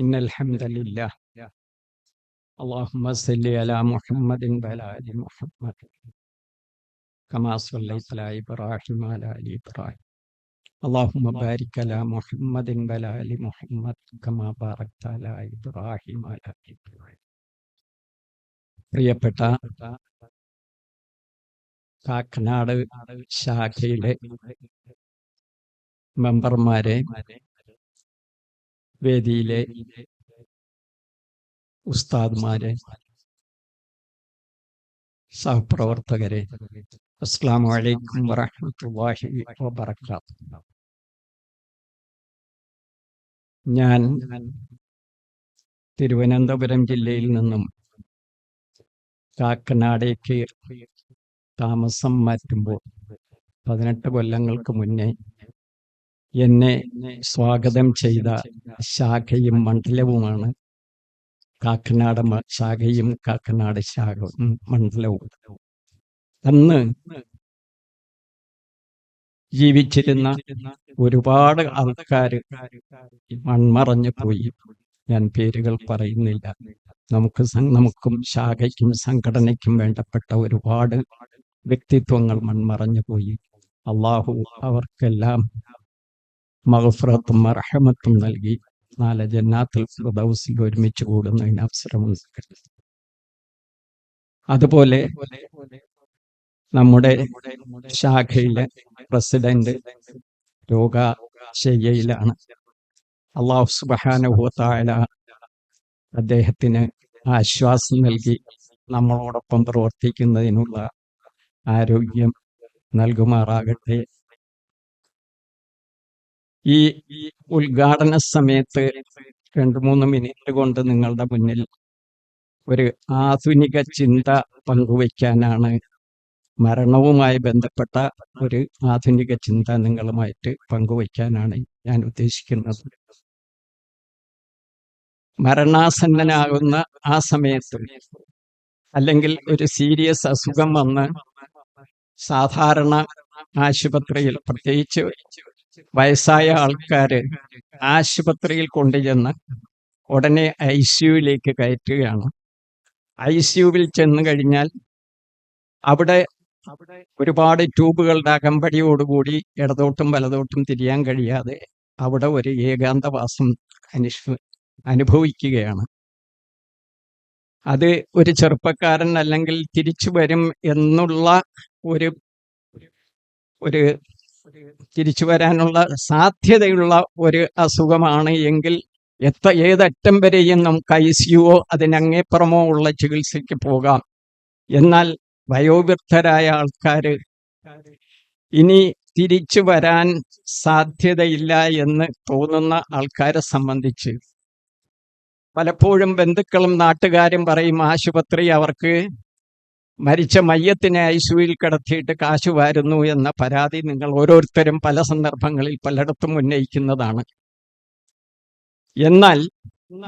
إن الحمد لله اللهم صل على محمد وعلى آل محمد كما صليت على إبراهيم وعلى آل إبراهيم اللهم بارك على محمد وعلى آل محمد كما باركت على إبراهيم وعلى آل إبراهيم പ്രിയപ്പെട്ട കാക്കനാട് ശാഖയിലെ മെമ്പർമാരെ വേദിയിലെ ഉസ്താദ്മാരെ സഹപ്രവർത്തകരെ. അസ്സാം വലൈക്കും വറഹമത്തല്ലാഹി വബർക്കാത്തു ഞാൻ തിരുവനന്തപുരം ജില്ലയിൽ നിന്നും കാക്കനാടേക്ക് താമസം മാറ്റുമ്പോൾ പതിനെട്ട് കൊല്ലങ്ങൾക്ക് മുന്നേ എന്നെ സ്വാഗതം ചെയ്ത ശാഖയും മണ്ഡലവുമാണ്. കാക്കനാട് ശാഖയും കാക്കനാട് ശാഖയും മണ്ഡലവും. അന്ന് ജീവിച്ചിരുന്ന ഒരുപാട് ആൾക്കാർ മൺമറഞ്ഞു പോയി. ഞാൻ പേരുകൾ പറയുന്നില്ല. നമുക്ക് നമുക്കും ശാഖയ്ക്കും സംഘടനയ്ക്കും വേണ്ടപ്പെട്ട ഒരുപാട് വ്യക്തിത്വങ്ങൾ മൺമറഞ്ഞു പോയി. അള്ളാഹു അവർക്കെല്ലാം മഹഫ്രത്തും അർഹമത്തും നൽകി. നാളെ ജന്നാത്തിൽ ഫിർദൗസിൽ ഒരുമിച്ച് കൂടുന്നതിന് അവസരമുണ്ട് അതുപോലെ നമ്മുടെ ശാഖയിലെ പ്രസിഡന്റ് രോഗശയ്യയിലാണ് അള്ളാഹു സുബാനുഭവത്തായ അദ്ദേഹത്തിന് ആശ്വാസം നൽകി നമ്മളോടൊപ്പം പ്രവർത്തിക്കുന്നതിനുള്ള ആരോഗ്യം നൽകുമാറാകട്ടെ. ഈ ഉദ്ഘാടന സമയത്ത് രണ്ട് മൂന്ന് മിനിറ്റ് കൊണ്ട് നിങ്ങളുടെ മുന്നിൽ ഒരു ആധുനിക ചിന്ത പങ്കുവയ്ക്കാനാണ് മരണവുമായി ബന്ധപ്പെട്ട ഒരു ആധുനിക ചിന്ത നിങ്ങളുമായിട്ട് പങ്കുവയ്ക്കാനാണ് ഞാൻ ഉദ്ദേശിക്കുന്നത്. മരണാസന്നനാകുന്ന ആ സമയത്ത് അല്ലെങ്കിൽ ഒരു സീരിയസ് അസുഖം വന്ന് സാധാരണ ആശുപത്രിയിൽ പ്രത്യേകിച്ച് വയസ്സായ ആൾക്കാര് ആശുപത്രിയിൽ കൊണ്ടുചെന്ന് ഉടനെ ഐ സിയുയിലേക്ക് കയറ്റുകയാണ്. ഐ സിയുവിൽ ചെന്ന് കഴിഞ്ഞാൽ അവിടെ ഒരുപാട് ട്യൂബുകളുടെ അകമ്പടിയോടുകൂടി ഇടതോട്ടും വലതോട്ടും തിരിയാൻ കഴിയാതെ അവിടെ ഒരു ഏകാന്തവാസം അനുഷ്ഠ അനുഭവിക്കുകയാണ്. അത് ഒരു ചെറുപ്പക്കാരൻ അല്ലെങ്കിൽ തിരിച്ചു വരും എന്നുള്ള ഒരു ഒരു തിരിച്ചു വരാനുള്ള സാധ്യതയുള്ള ഒരു അസുഖമാണ് എങ്കിൽ എത്ര ഏതറ്റം വരെയും നമുക്ക് ഐ സിയുവോ അതിനങ്ങേപ്പുറമോ ഉള്ള ചികിത്സയ്ക്ക് പോകാം. എന്നാൽ വയോവൃദ്ധരായ ആൾക്കാർ ഇനി തിരിച്ചു വരാൻ സാധ്യതയില്ല എന്ന് തോന്നുന്ന ആൾക്കാരെ സംബന്ധിച്ച്. പലപ്പോഴും ബന്ധുക്കളും നാട്ടുകാരും പറയും ആശുപത്രി അവർക്ക് മരിച്ച മയ്യത്തിനെ ഐസിയുയിൽ കിടത്തിയിട്ട് കാശ് വാരുന്നു എന്ന പരാതി നിങ്ങൾ ഓരോരുത്തരും പല സന്ദർഭങ്ങളിൽ പലയിടത്തും ഉന്നയിക്കുന്നതാണ്. എന്നാൽ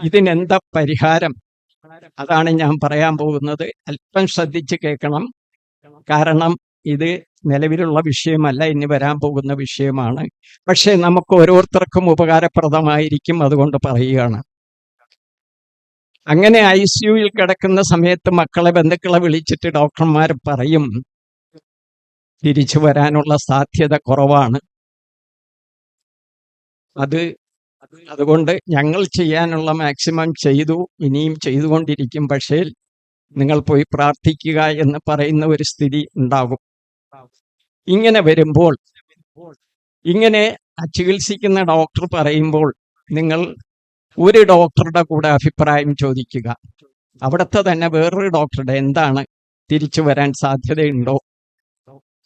ഇതിനെന്താ പരിഹാരം? അതാണ് ഞാൻ പറയാൻ പോകുന്നത്. അല്പം ശ്രദ്ധിച്ച് കേൾക്കണം. കാരണം ഇത് നിലവിലുള്ള വിഷയമല്ല ഇനി വരാൻ പോകുന്ന വിഷയമാണ്. പക്ഷേ നമുക്ക് ഓരോരുത്തർക്കും ഉപകാരപ്രദമായിരിക്കും അതുകൊണ്ട് പറയുകയാണ്. അങ്ങനെ ഐ സിയുയിൽ കിടക്കുന്ന സമയത്ത് മക്കളെ ബന്ധുക്കളെ വിളിച്ചിട്ട് ഡോക്ടർമാർ പറയും തിരിച്ചു വരാനുള്ള സാധ്യത കുറവാണ്. അത് അതുകൊണ്ട് ഞങ്ങൾ ചെയ്യാനുള്ള മാക്സിമം ചെയ്തു ഇനിയും ചെയ്തുകൊണ്ടിരിക്കും. പക്ഷേ നിങ്ങൾ പോയി പ്രാർത്ഥിക്കുക എന്ന് പറയുന്ന ഒരു സ്ഥിതി ഉണ്ടാകും ഇങ്ങനെ വരുമ്പോൾ ഇങ്ങനെ ചികിത്സിക്കുന്ന ഡോക്ടർ പറയുമ്പോൾ നിങ്ങൾ ഒരു ഡോക്ടറുടെ കൂടെ അഭിപ്രായം ചോദിക്കുക. അവിടുത്തെ തന്നെ വേറൊരു ഡോക്ടറുടെ എന്താണ് തിരിച്ചു വരാൻ സാധ്യതയുണ്ടോ?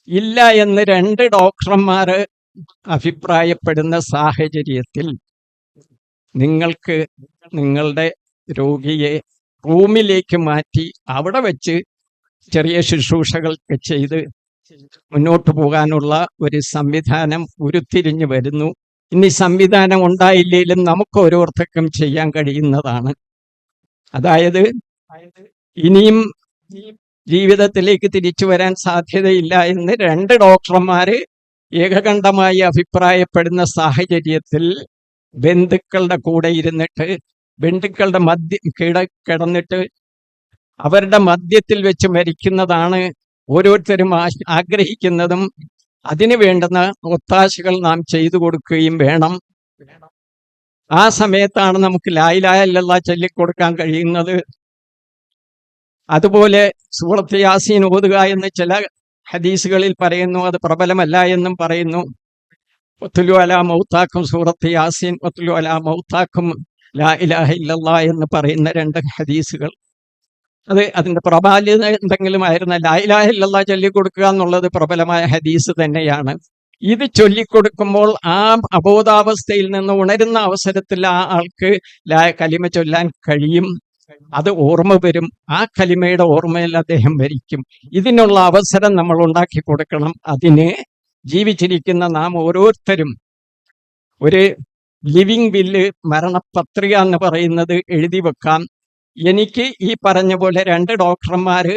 ഇല്ല എന്ന് രണ്ട് ഡോക്ടർമാർ അഭിപ്രായപ്പെടുന്ന സാഹചര്യത്തിൽ നിങ്ങൾക്ക് നിങ്ങളുടെ രോഗിയെ റൂമിലേക്ക് മാറ്റി അവിടെ വെച്ച് ചെറിയ ശുശ്രൂഷകളൊക്കെ ചെയ്ത് മുന്നോട്ട് പോകാനുള്ള ഒരു സംവിധാനം ഉരുത്തിരിഞ്ഞു വരുന്നു. ഇനി സംവിധാനം ഉണ്ടായില്ലെങ്കിലും നമുക്ക് ഓരോരുത്തർക്കും ചെയ്യാൻ കഴിയുന്നതാണ്. അതായത് ഇനിയും ജീവിതത്തിലേക്ക് തിരിച്ചു വരാൻ സാധ്യതയില്ല എന്ന് രണ്ട് ഡോക്ടർമാര് ഏകകണ്ഠമായി അഭിപ്രായപ്പെടുന്ന സാഹചര്യത്തിൽ ബന്ധുക്കളുടെ കൂടെ ഇരുന്നിട്ട് ബന്ധുക്കളുടെ മദ്യ കിട കിടന്നിട്ട് അവരുടെ മദ്യത്തിൽ വെച്ച് മരിക്കുന്നതാണ് ഓരോരുത്തരും ആഗ്രഹിക്കുന്നതും അതിനു വേണ്ടുന്ന ഒത്താശകൾ നാം ചെയ്തു കൊടുക്കുകയും വേണം. ആ സമയത്താണ് നമുക്ക് ലായിലായല്ല ചൊല്ലിക്കൊടുക്കാൻ കഴിയുന്നത്. അതുപോലെ സൂറത്ത് യാസീൻ ഓതുക എന്ന് ചില ഹദീസുകളിൽ പറയുന്നു. അത് പ്രബലമല്ല എന്നും പറയുന്നു. ഒത്തുലു അല മൗത്താക്കും സൂറത്ത് യാസീൻ ഒത്തുലു അല മൗത്താക്കും ലാ ഇലാഹ ഇല്ലല്ലാ എന്ന് പറയുന്ന രണ്ട് ഹദീസുകൾ. അത് അതിന്റെ പ്രബാല്യത എന്തെങ്കിലും ആയിരുന്ന ലാ ഇലാഹ ഇല്ലല്ലാ ചൊല്ലിക്കൊടുക്കുക എന്നുള്ളത് പ്രബലമായ ഹദീസ് തന്നെയാണ്. ഇത് ചൊല്ലിക്കൊടുക്കുമ്പോൾ ആ അബോധാവസ്ഥയിൽ നിന്ന് ഉണരുന്ന അവസരത്തിൽ ആ ആൾക്ക് കലിമ ചൊല്ലാൻ കഴിയും. അത് ഓർമ്മ വരും. ആ കലിമയുടെ ഓർമ്മയിൽ അദ്ദേഹം ഭരിക്കും ഇതിനുള്ള അവസരം നമ്മൾ ഉണ്ടാക്കി കൊടുക്കണം. അതിന് ജീവിച്ചിരിക്കുന്ന നാം ഓരോരുത്തരും ഒരു ലിവിംഗ് വില്ല് മരണപത്രിക എന്ന് പറയുന്നത് എഴുതി വെക്കാം. എനിക്ക് ഈ പറഞ്ഞ പോലെ രണ്ട് ഡോക്ടർമാർ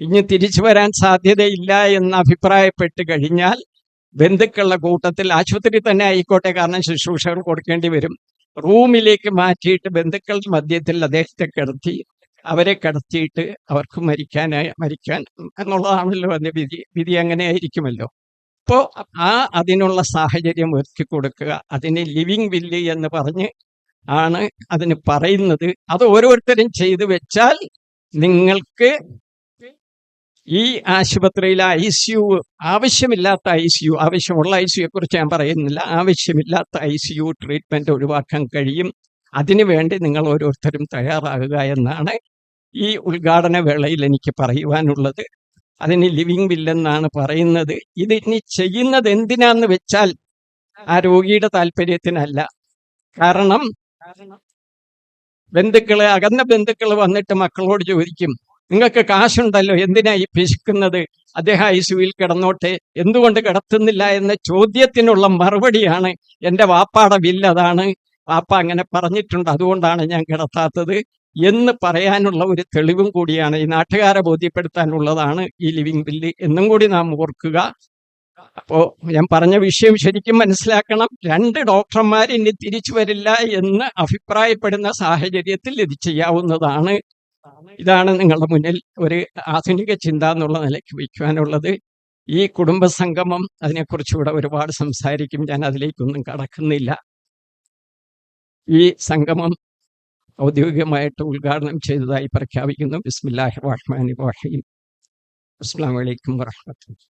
ഇനി തിരിച്ചു വരാൻ സാധ്യതയില്ല എന്ന് അഭിപ്രായപ്പെട്ട് കഴിഞ്ഞാൽ ബന്ധുക്കളുടെ കൂട്ടത്തിൽ ആശുപത്രി തന്നെ ആയിക്കോട്ടെ കാരണം ശുശ്രൂഷകൾ കൊടുക്കേണ്ടി വരും. റൂമിലേക്ക് മാറ്റിയിട്ട് ബന്ധുക്കളുടെ മധ്യത്തിൽ അദ്ദേഹത്തെ കിടത്തി അവരെ കിടത്തിയിട്ട് അവർക്ക് മരിക്കാനായി മരിക്കാൻ എന്നുള്ളതാണല്ലോ അതിന്റെ വിധി വിധി അങ്ങനെ ആയിരിക്കുമല്ലോ. അപ്പോൾ ആ അതിനുള്ള സാഹചര്യം ഒരുക്കി കൊടുക്കുക അതിന് ലിവിങ് വില്ല് എന്ന് പറഞ്ഞ് ആണ് അതിന് പറയുന്നത്. അത് ഓരോരുത്തരും ചെയ്തു വെച്ചാൽ നിങ്ങൾക്ക് ഈ ആശുപത്രിയിലെ ഐ സി യു ആവശ്യമില്ലാത്ത ഐ സി യു ആവശ്യമുള്ള ഐ സി കുറിച്ച് ഞാൻ പറയുന്നില്ല. ആവശ്യമില്ലാത്ത ഐ സി യു ട്രീറ്റ്മെന്റ് ഒഴിവാക്കാൻ കഴിയും. അതിനു വേണ്ടി നിങ്ങൾ ഓരോരുത്തരും തയ്യാറാകുക എന്നാണ് ഈ ഉദ്ഘാടന വേളയിൽ എനിക്ക് പറയുവാനുള്ളത്. അതിന് ലിവിങ് വില്ലെന്നാണ് പറയുന്നത്. ഇത് ഇനി ചെയ്യുന്നത് എന്തിനാന്ന് വെച്ചാൽ ആ രോഗിയുടെ താല്പര്യത്തിനല്ല. കാരണം ബന്ധുക്കൾ അകന്ന ബന്ധുക്കൾ വന്നിട്ട് മക്കളോട് ചോദിക്കും നിങ്ങൾക്ക് കാശുണ്ടല്ലോ എന്തിനാ ഈ പിശുക്കുന്നത് അദ്ദേഹം ഐ സിയിൽ കിടന്നോട്ടെ എന്തുകൊണ്ട് കിടത്തുന്നില്ല? എന്ന ചോദ്യത്തിനുള്ള മറുപടിയാണ് എന്റെ വാപ്പാടെ വില്ലതാണ് വാപ്പ അങ്ങനെ പറഞ്ഞിട്ടുണ്ട് അതുകൊണ്ടാണ് ഞാൻ കിടത്താത്തത് എന്ന് പറയാനുള്ള ഒരു തെളിവും കൂടിയാണ് ഈ നാട്ടുകാരെ ബോധ്യപ്പെടുത്താനുള്ളതാണ് ഈ ലിവിംഗ് ബില്ല്. എന്നും കൂടി നാം ഓർക്കുക അപ്പോ ഞാൻ പറഞ്ഞ വിഷയം ശരിക്കും മനസ്സിലാക്കണം. രണ്ട് ഡോക്ടർമാർ ഇനി തിരിച്ചു വരില്ല എന്ന് അഭിപ്രായപ്പെടുന്ന സാഹചര്യത്തിൽ ഇത് ചെയ്യാവുന്നതാണ്. ഇതാണ് നിങ്ങളുടെ മുന്നിൽ ഒരു ആധുനിക ചിന്ത എന്നുള്ള നിലയ്ക്ക് വയ്ക്കുവാനുള്ളത്. ഈ കുടുംബ സംഗമം അതിനെക്കുറിച്ച് അതിനെക്കുറിച്ചുകൂടെ ഒരുപാട് സംസാരിക്കും. ഞാൻ അതിലേക്കൊന്നും കടക്കുന്നില്ല. ഈ സംഗമം ഔദ്യോഗികമായിട്ട് ഉദ്ഘാടനം ചെയ്തതായി പ്രഖ്യാപിക്കുന്നു. ബിസ്മില്ലാഹി റഹ്മാൻ റഹീം. അസ്സാം വലൈക്കും വാഹമത്തുള്ള